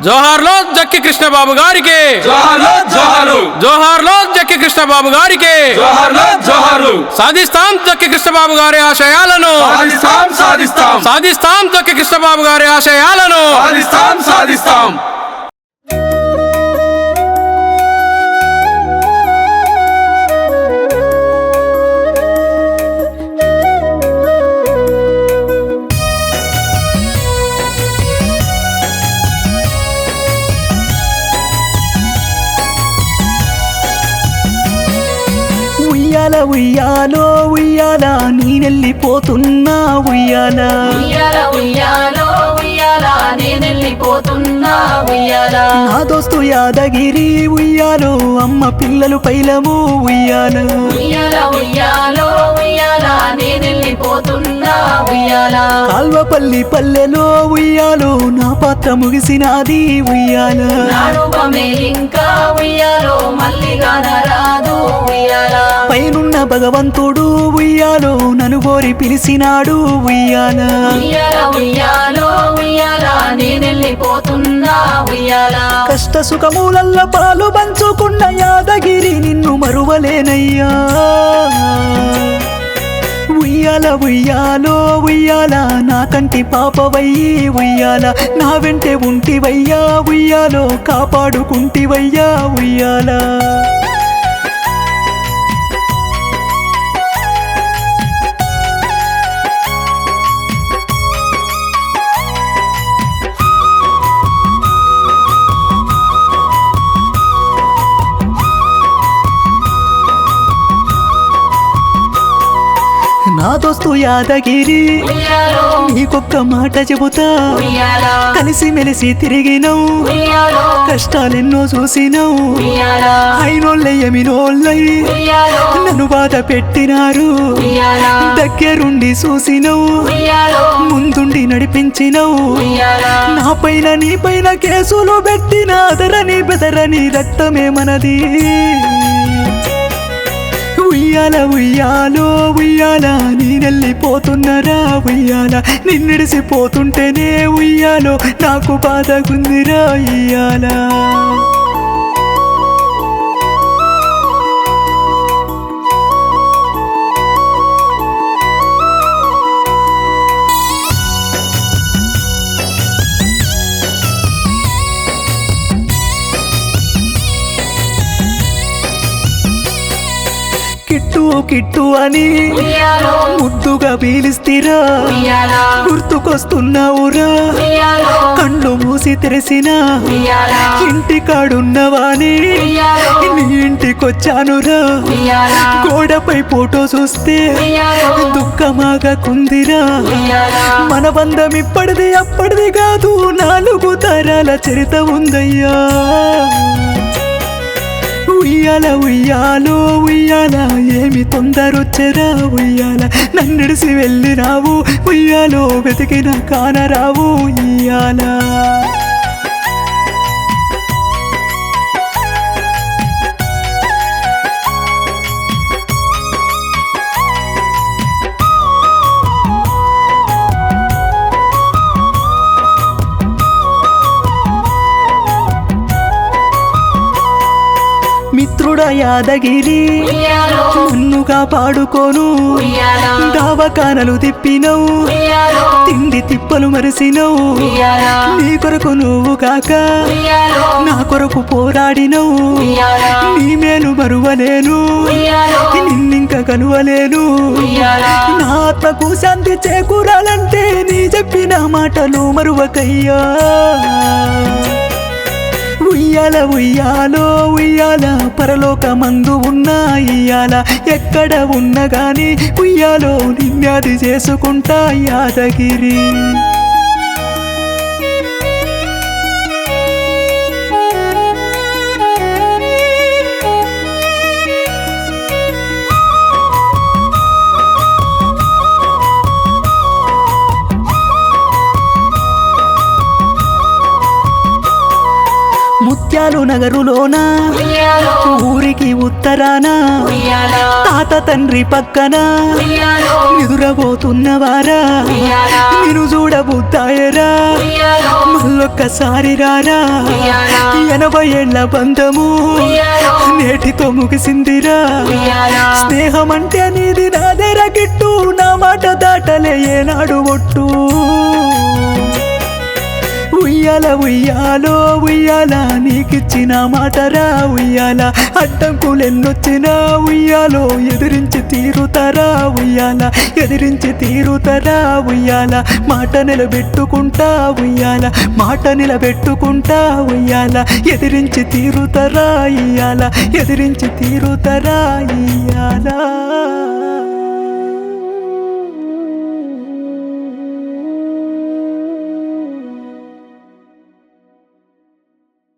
జోహార్లో జక్కి కృష్ణబాబు గారికి జోహార్లు జోహార్లు జోహార్లో జక్కి కృష్ణబాబు గారికి జోహార్లు జోహార్లు సాధిస్తాం జక్కి కృష్ణబాబు గారి ఆశయాలను సాధిస్తాం సాధిస్తాం సాధిస్తాం జక్కి కృష్ణబాబు గారి ఆశయాలను సాధిస్తాం ఉయ్యాల ఉయ్యాలో ఉయ్యాల నేనెళ్ళిపోతున్నా ఉయ్యాల. నా దోస్తు యాదగిరి ఉయ్యాలో అమ్మ పిల్లలు పైలము ఉయ్యాల. కాల్వపల్లి పల్లెలో ఉయ్యాలో నా పాత్ర ముగిసినాది ఉయ్యాల. ఇంకా ఉయ్యాలో పైనున్న భగవంతుడు ఉయ్యాలో నన్ను కోరి పిలిచినాడు ఉయ్యాల. కష్ట సుఖములల్ల పాలు పంచుకున్న యాదగిరి నిన్ను మరువలేనయ్యా. ఉయ్యాల ఉయ్యాలో ఉయ్యాల నా కంటి పాపవయ్యి ఉయ్యాల. నా వెంటే ఉంటివయ్యా ఉయ్యాలో కాపాడుకుంటివయ్యా ఉయ్యాల. నా దోస్తు యాదగిరి. నీకొక్క మాట చెబుతా. కలిసి మెలిసి తిరిగినవు. కష్టాలెన్నో చూసినవు. అయినోళ్ళయ్యమినోళ్ళై ఉయ్యాలో. నన్ను బాధ పెట్టినారు. దగ్గరుండి చూసినవు. ముందుండి నడిపించినవు. నా పైన నీ పైన కేసులు పెట్టిన. అదరని బెదరని రక్తమే మనది. ఉయ్యాల ఉయ్యాలో ఉయ్యాల నేనెళ్ళిపోతున్నరా ఉయ్యాల? నిన్నిడిసిపోతుంటేనే ఉయ్యాలో నాకు బాధగుందిరా ఇయ్యాలా కిట్టు అని ముద్దుగా పీలిస్తీరా. గుర్తుకొస్తున్నావురా. కళ్ళు మూసి తెరిసిన. ఇంటి కాడున్నవాని నీ ఇంటికొచ్చానురా. గోడపై ఫోటో చూస్తే ఉయ్యాలో. దుఃఖమాగా కుందిరా. ఉయ్యాల. మన బంధం ఇప్పటిది అప్పటిది కాదు. నాలుగు తరాల చరిత ఉందయ్యా. ఉయ్యాల ఉయ్యాలో ఉయ్యాల. ఏమి తొందరొచ్చరా ఉయ్యాల. నన్నిడిసి వెళ్ళిరావు. ఉయ్యాలో వెతికిన కానరావు ఉయ్యాలా. మిత్రుడ యాదగిరి ఉయ్యాలో. నన్నుగా పాడుకోను. ఉయ్యాల. దావకానలు తిప్పినవు. తిండి తిప్పలు మరిసినవు. నీ కొరకు నువ్వు కాక నా కొరకు పోరాడినవు. నీ మేలు మరువలేను. నిన్నింక కనువలేను. నా ఆత్మకు శాంతి చేకూరాలంటే నీ చెప్పిన మాటలు మరువకయ్యా. ఉయ్యాల ఉయ్యాలో ఉయ్యాల. పరలోక మందు ఉన్న ఇయ్యాల. ఎక్కడ ఉన్న గాని ఉయ్యాలో నిన్యాది చేసుకుంటా యాదగిరి. ఉయ్యాలు నగరులోన? ఊరికి ఉత్తరాన? తాత తండ్రి పక్కన? నిదురబోతున్నవారా? నేను చూడబుద్దాయరా మళ్ళొక్కసారి రారా? ఎనభై ఏళ్ళ బంధము నేటితో ముగిసిందిరా. స్నేహమంటే స్నేహం అంటే నీది నాదేర గిట్టు నా మాట దాటలే ఏనాడు ఒట్టు. ఉయ్యాల ఉయ్యాలో ఉయ్యాల నీకిచ్చిన మాటరా ఉయ్యాల. అడ్డంకులెన్నొచ్చినా ఉయ్యాలో ఎదిరించి తీరుతారా ఉయ్యాల. ఎదిరించి తీరుతారా ఉయ్యాల. మాట నిలబెట్టుకుంటా ఉయ్యాల. మాట నిలబెట్టుకుంటా ఉయ్యాల. ఎదిరించి తీరుతారా ఇయ్యాల ఎదిరించి తీరుతారా ఇయ్యాలా